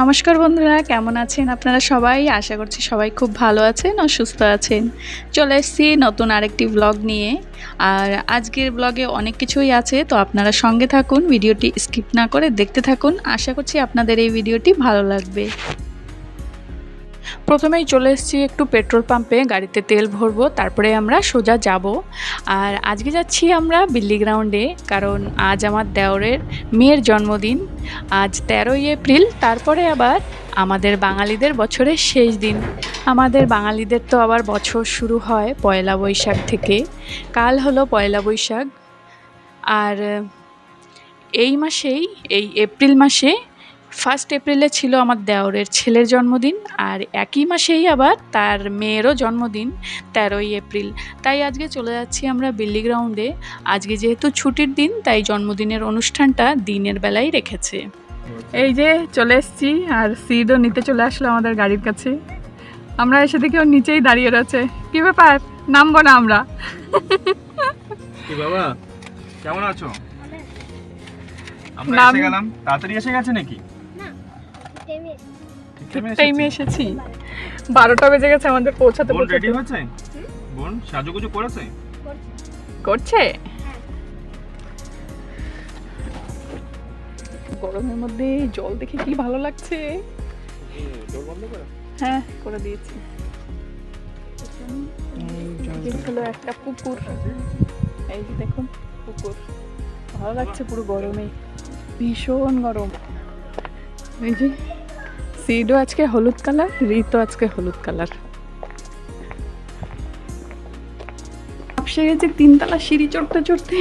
নমস্কার বন্ধুরা, কেমন আছেন আপনারা সবাই? আশা করছি সবাই খুব ভালো আছেন ও সুস্থ আছেন। চলে এসেছি নতুন আরেকটি ব্লগ নিয়ে। আর আজকের ব্লগে অনেক কিছুই আছে, তো আপনারা সঙ্গে থাকুন, ভিডিওটি স্কিপ না করে দেখতে থাকুন। আশা করছি আপনাদের এই ভিডিওটি ভালো লাগবে। প্রথমেই চলে এসেছি একটু পেট্রোল পাম্পে, গাড়িতে তেল ভরবো, তারপরে আমরা সোজা যাব। আর আজকে যাচ্ছি আমরা বিল্লি গ্রাউন্ডে, কারণ আজ আমার দেওরের মেয়ের জন্মদিন। আজ তেরোই এপ্রিল, তারপরে আবার আমাদের বাঙালিদের বছরের শেষ দিন। আমাদের বাঙালিদের তো আবার বছর শুরু হয় পয়লা বৈশাখ থেকে। কাল হলো পয়লা বৈশাখ। আর এই মাসেই, এই এপ্রিল মাসে ফার্স্ট এপ্রিলে ছিল আমার দেওরের ছেলের জন্মদিন আর একই মাসেই আবার তার মেয়েরও জন্মদিন তেরোই এপ্রিল। তাই আজকে চলে যাচ্ছি আমরা বিল্লি গ্রাউন্ডে। আজকে যেহেতু ছুটির দিন তাই জন্মদিনের অনুষ্ঠানটা দিনের বেলায় রেখেছে। এই যে চলে এসেছি আর সিডও নিতে চলে আসলো আমাদের গাড়ির কাছে। আমরা এসে দেখি ওর নিচেই দাঁড়িয়ে রয়েছে। কি ব্যাপার? নামবো না আমরা। কি বাবা? কেমন আছো? আমরা নাম- এসে গেলাম। তাড়াতাড়ি এসে গেছে নাকি? ঠিক টাইমে এসেছি। বারোটা বেজে গেছে আমাদের পৌঁছাতে বোন রেডি হয়েছে? বোন সাজুগুজু করেছে? করছে? গরমের মধ্যে জল দেখে কি ভালো লাগছে? হ্যাঁ করে দিয়েছি। এই হলো একটা পুকুর। এই যে দেখুন পুকুর। ভালো লাগছে পুরো গরমে। ভীষণ গরম। এই যে সিডও আজকে হলুদ কালার রিতো আজকে হলুদ কালার। আপসে গেছে তিনতলা সিঁড়ি চড়তে চড়তে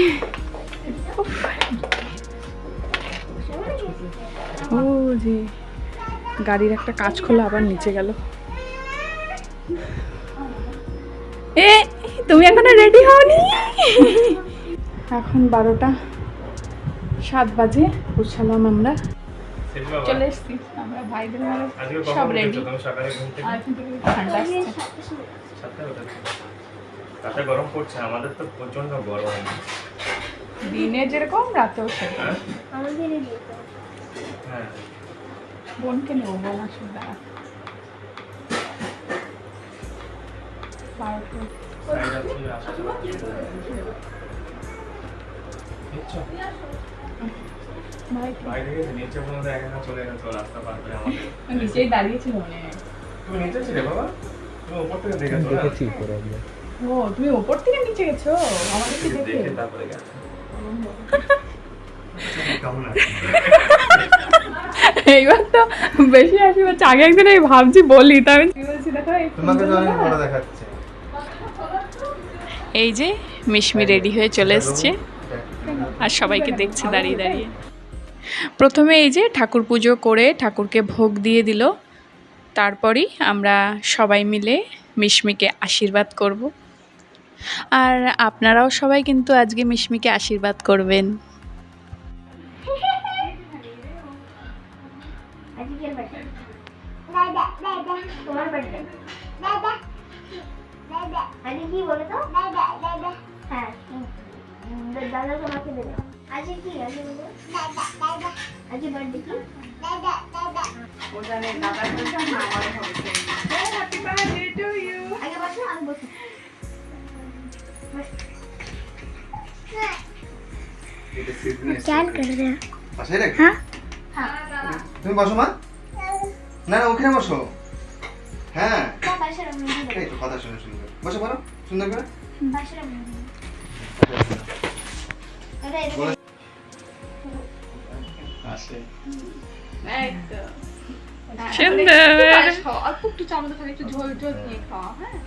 ও যে, গাড়ির একটা কাজ খোলা আবার নিচে গেল। এ, তুমি এখনও রেডি হওনি? এখন বারোটা সাত বাজে পৌঁছালাম আমরা। চলে এসছি। আমরা ভাইদের সব রেডি আর কিন্তু ঠান্ডা আসছে। তাতে গরম পড়ছে আমাদের তো প্রচণ্ড গরম। দিনে যেরকম রাতেও সেরকম। হ্যাঁ? বোনকে নেব বোন আসুন দাঁড়া। বারোটা। সাইড বাইরে গেছে নিচে পর্যন্ত একা একা চলে গেছো রাস্তা পার করে আমাদের। নিচেই দাঁড়িয়েছিল মনে তুমি নিচে ছিলে বাবা? তুমি উপর থেকে দেখেছ না? ও তুমি ওপর থেকে নিচে গেছো? আমাদেরকে দেখে দেখে। তারপরে গেছে এইবার তো বেশি হাসি পাচ্ছে। আগে একদিন আমি ভাবছি বলি তা আমি কি বলছি দেখো এই তোমাকে তো অনেক বড় দেখাচ্ছে। এই যে মিশমি রেডি হয়ে চলে এসছে। আর সবাইকে দেখছে দাঁড়িয়ে দাঁড়িয়ে। প্রথমে এই যে ঠাকুর পুজো করে ঠাকুরকে ভোগ দিয়ে দিল। তারপরই আমরা সবাই মিলে মিশমিকে আশীর্বাদ করব। আর আপনারাও সবাই কিন্তু আজকে মিশমিকে আশীর্বাদ করবেন। চাল করে দে পাশে রেখ? হ্যাঁ? তুমি বসো মা। না না ওখানে বসো। হ্যাঁ। এই তো কথা শুনে সুন্দর বসো বলো সুন্দর করে। আসে। সুন্দর অল্প একটু চামচ খালি একটু ঝোল ঝোল দিয়ে খাও হ্যাঁ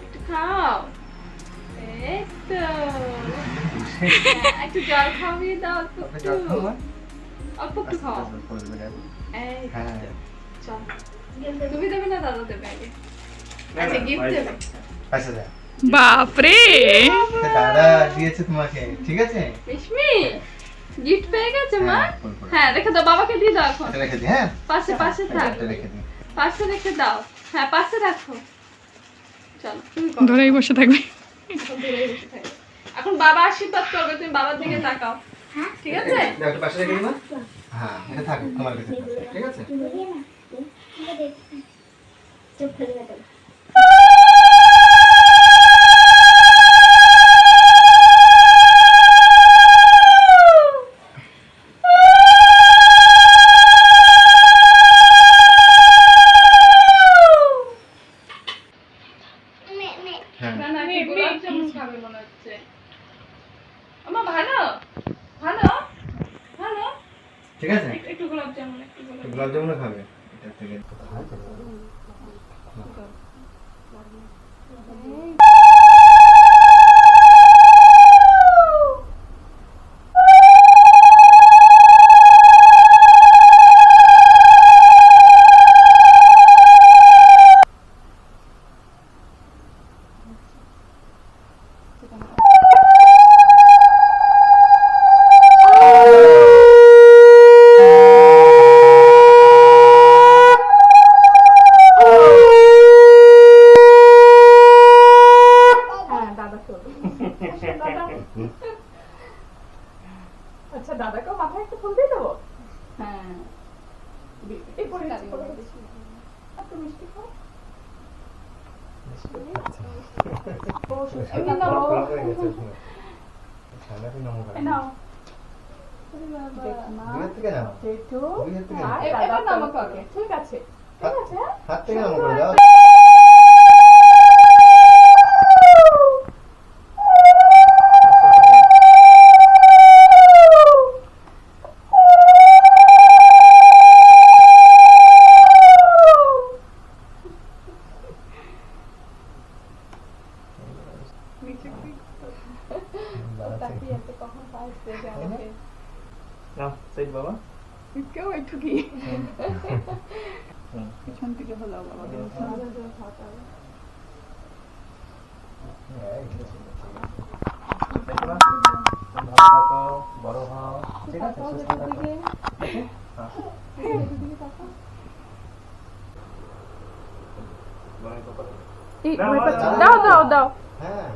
একটু খাও এই তো একটু জল খাওয়িয়ে দাও অল্প একটু জল খাও, মা। অল্প একটু খাও আস্তে আস্তে করে দেবে, দেখো। এই চল তুমি দেবে না দাদা দেবে আগে আচ্ছা গিফট দেবে পাশে বাপরে দাদা দিয়েছে তোমাকে ঠিক আছে রেশমি গিফট পেয়ে গেছে মা? হ্যাঁ, হ্যাঁ রেখে দাও বাবাকে দিয়ে দাও এখন। রেখে দিই হ্যাঁ? পাশে পাশে থাক। রেখে দিই পাশে রেখে দাও। হ্যাঁ পাশে রাখো। চলো তুমি করো। ধরেই বসে থাকবে। দূরে বসে থাকো। এখন বাবা আশীর্বাদ করবে তুমি বাবার দিকে তাকাও। ঠিক আছে? দাও, একটু পাশে রেখে মা হ্যাঁ এটা থাক তোমার কাছে ঠিক আছে? বুঝিয়ে না আমরা দেখছি চুপ করে গেল হ্যাঁ না না কি গোলাপ জামুন খাবে মনে হচ্ছে আমা ভালো ভালো ভালো ঠিক আছে? একটু- গোলাপ জামুন একটু গোলাপ জামুন। খাবে। এটা থেকে কাকে। ঠিক আছে। ঠিক আছে হ্যাঁ? হাত থেকে নামো করে দাও নিচে কি? ও তাকিয়ে আছে, কখন পাচ্ছে যে আমাকে না সেই বাবা কেউ একটু কি পিছন থেকে হলো বাবা দেখবা ভালো থাকো বড় হও ঠিক আছে সুস্থ থাকো হ্যাঁ বড় করো এই, না, ওই না, পাশে- না, দাও দাও দাও হ্যাঁ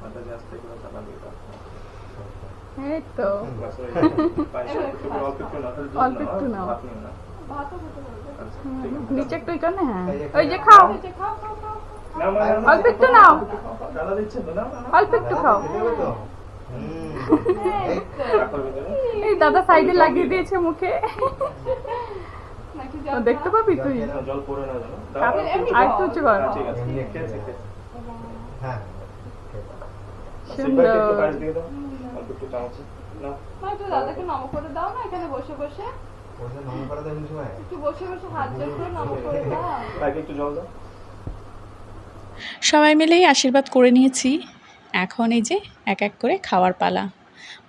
মাথা জাস্ট একটু চালা দিয়ে দাও এই তো অল্প একটু নাও। নিচে একটু ইটো হ্যাঁ। ওই যে খাও। অল্প একটু নাও। অল্প একটু খাও। এই দাদা সাইডে লাগিয়ে দিয়েছে মুখে। দেখতে পাবি তুই। আর একটু উঁচু কর হ্যাঁ। হ্যাঁ। সুন্দর। অল্প একটু চামচে একটু দাদাকে নম করে দাও না এখানে বসে বসে। ওটা নম করা দেবেন সময় একটু বসে বসে হাত জোর করে নম করে দাও। ভাইকে একটু জল দাও। সবাই মিলেই আশীর্বাদ করে নিয়েছি। এখন এই যে এক এক করে খাওয়ার পালা।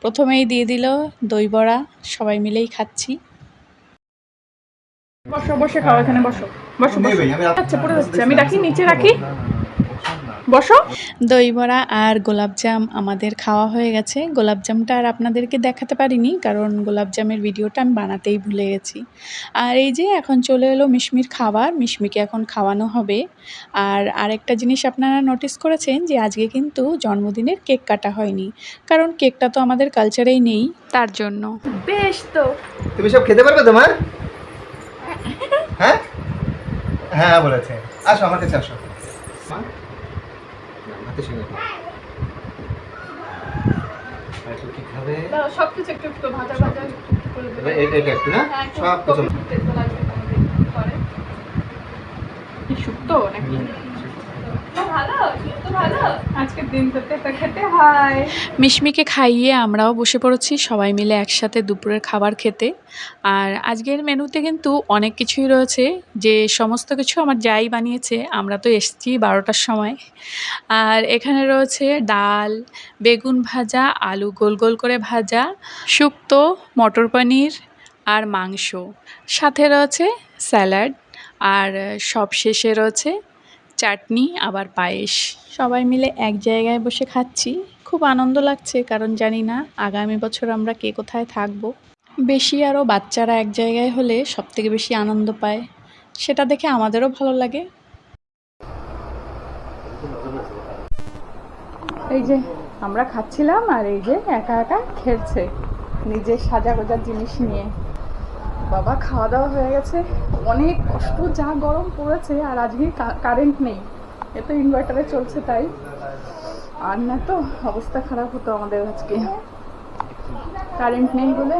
প্রথমেই দিয়ে দিল দই বড়া সবাই মিলেই খাচ্ছি। বসো বসে খাও এখানে বসো। বসো বসো। আচ্ছা পড়ে যাচ্ছে আমি রাখি নিচে রাখি। বসো। দই বড়া আর গোলাপজাম আমাদের খাওয়া হয়ে গেছে। গোলাপজামটা আর আপনাদেরকে দেখাতে পারিনি কারণ গোলাপজামের ভিডিওটা আমি বানাতেই ভুলে গেছি। আর এই যে এখন চলে এলো মিশমির খাবার মিশমিকে এখন খাওয়ানো হবে। আর আরেকটা জিনিস আপনারা নোটিস করেছেন যে আজকে কিন্তু জন্মদিনের কেক কাটা হয়নি কারণ কেকটা তো আমাদের কালচারেই নেই তার জন্য। বেশ তো। তুমি সব খেতে পারবে তোমার? হ্যাঁ? হ্যাঁ বলেছে। আসো আমার কাছে আসো। হাতে সঙ্গে। একটু কি খাবে সব কিছু একটু একটু ভাজা ভাজা এটা একটু না হ্যাঁ, সব কিছু করে। কি শুক্তো নাকি মিশমিকে খাইয়ে আমরাও বসে পড়েছি, সবাই মিলে একসাথে দুপুরের খাবার খেতে। আর আজকের মেনুতে কিন্তু অনেক কিছুই রয়েছে, যে সমস্ত কিছু আমার যাই বানিয়েছে, আমরা তো এসেছি বারোটার সময়। আর এখানে রয়েছে ডাল, বেগুন ভাজা, আলু গোল গোল করে ভাজা, শুক্তো, মটর পনির আর মাংস। সাথে রয়েছে স্যালাড, আর সব শেষে রয়েছে চাটনি, আবার পায়েস। সবাই মিলে এক জায়গায় বসে খাচ্ছি। খুব আনন্দ লাগছে, কারণ জানি না আগামী বছর আমরা কে কোথায় থাকব। বেশি আরও বাচ্চারা এক জায়গায় হলে সবথেকে বেশি আনন্দ পায়। সেটা দেখে আমাদেরও ভালো লাগে। এই যে, আমরা খাচ্ছিলাম আর এই যে একা একা খেলছে। নিজের সাজা গোজার জিনিস নিয়ে। বাবা, খাওয়া দাওয়া হয়ে গেছে। অনেক কষ্ট যা গরম পড়েছে আর আজকে কারেন্ট নেই এ তো ইনভার্টারে চলছে তাই আর না তো অবস্থা খারাপ হতো আমাদের আজকে কারেন্ট নেই বলে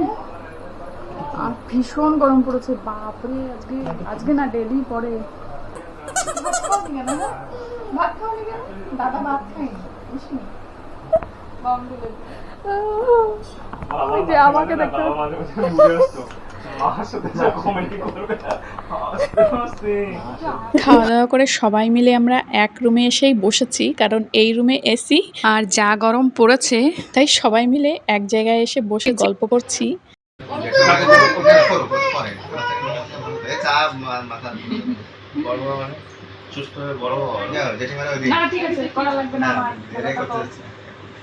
আর ভীষণ গরম পড়েছে বাপরে আজকে আজকে না ডেলি পরে ভাত কেন হ্যাঁ? দাদা ভাত খায়নি ওই যে আমাকে দেখতে খাওয়া দাওয়া করে সবাই মিলে আমরা এক রুমে এসেই বসেছি, কারণ এই রুমে এসি আর যা গরম পড়েছে, তাই সবাই মিলে এক জায়গায় এসে বসে গল্প করছি। সুস্থ হয়ে বড় ঠিক আছে, করা লাগবে না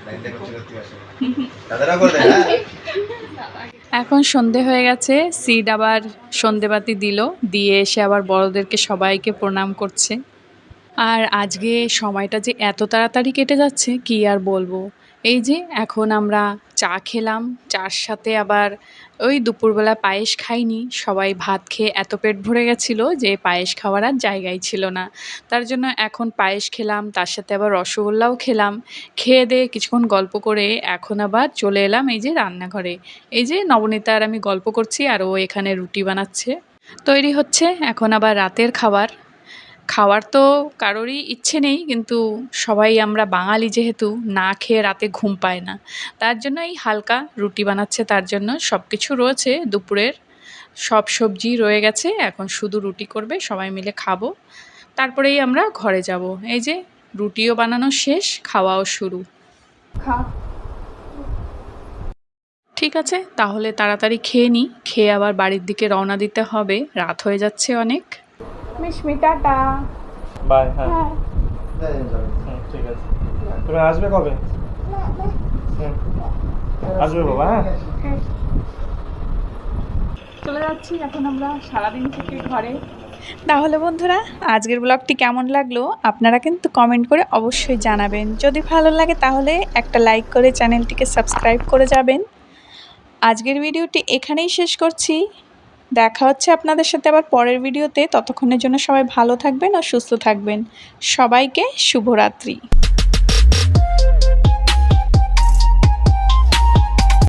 এখন সন্ধে হয়ে গেছে সিড আবার সন্ধেবাতি দিল দিয়ে এসে আবার বড়দেরকে সবাইকে প্রণাম করছে। আর আজকে সময়টা যে এত তাড়াতাড়ি কেটে যাচ্ছে কি আর বলব? এই যে এখন আমরা চা খেলাম, চার সাথে আবার ওই দুপুরবেলা পায়েস খাইনি, সবাই ভাত খেয়ে এত পেট ভরে গেছিল যে পায়েস খাওয়ার আর জায়গাই ছিল না। তার জন্য এখন পায়েস খেলাম, তার সাথে আবার রসগোল্লাও খেলাম, খেয়ে দিয়ে কিছুক্ষণ গল্প করে এখন আবার চলে এলাম এই যে রান্নাঘরে। এই যে নবনীতা আর আমি গল্প করছি আর ও এখানে রুটি বানাচ্ছে। তৈরি হচ্ছে এখন আবার রাতের খাবার। খাওয়ার তো কারোরই ইচ্ছে নেই কিন্তু সবাই আমরা বাঙালি যেহেতু না খেয়ে রাতে ঘুম পায় না। তার জন্য এই হালকা রুটি বানাচ্ছে তার জন্য সব কিছু রয়েছে দুপুরের সব সবজি রয়ে গেছে এখন শুধু রুটি করবে সবাই মিলে খাব। তারপরেই আমরা ঘরে যাব। এই যে রুটিও বানানো শেষ খাওয়াও শুরু। খা। ঠিক আছে তাহলে তাড়াতাড়ি খেয়ে নিই খেয়ে আবার বাড়ির দিকে রওনা দিতে হবে রাত হয়ে যাচ্ছে অনেক। মিশমি টাটা বাই হ্যাঁ। হ্যাঁ। হুম, ঠিক আছে। তুমি আসবে কবে? আসবে বাবা হ্যাঁ। চলে যাচ্ছি এখন আমরা সারাদিন থেকে ঘরে। তাহলে বন্ধুরা আজকের ব্লগটি কেমন লাগল আপনারা কিন্তু কমেন্ট করে অবশ্যই জানাবেন। যদি ভালো লাগে তাহলে একটা লাইক করে চ্যানেলটিকে সাবস্ক্রাইব করে যাবেন। আজকের ভিডিওটি এখানেই শেষ করছি। দেখা হচ্ছে আপনাদের সাথে আবার পরের ভিডিওতে। ততক্ষণের জন্য সবাই ভালো থাকবেন আর সুস্থ থাকবেন। সবাইকে শুভরাত্রি।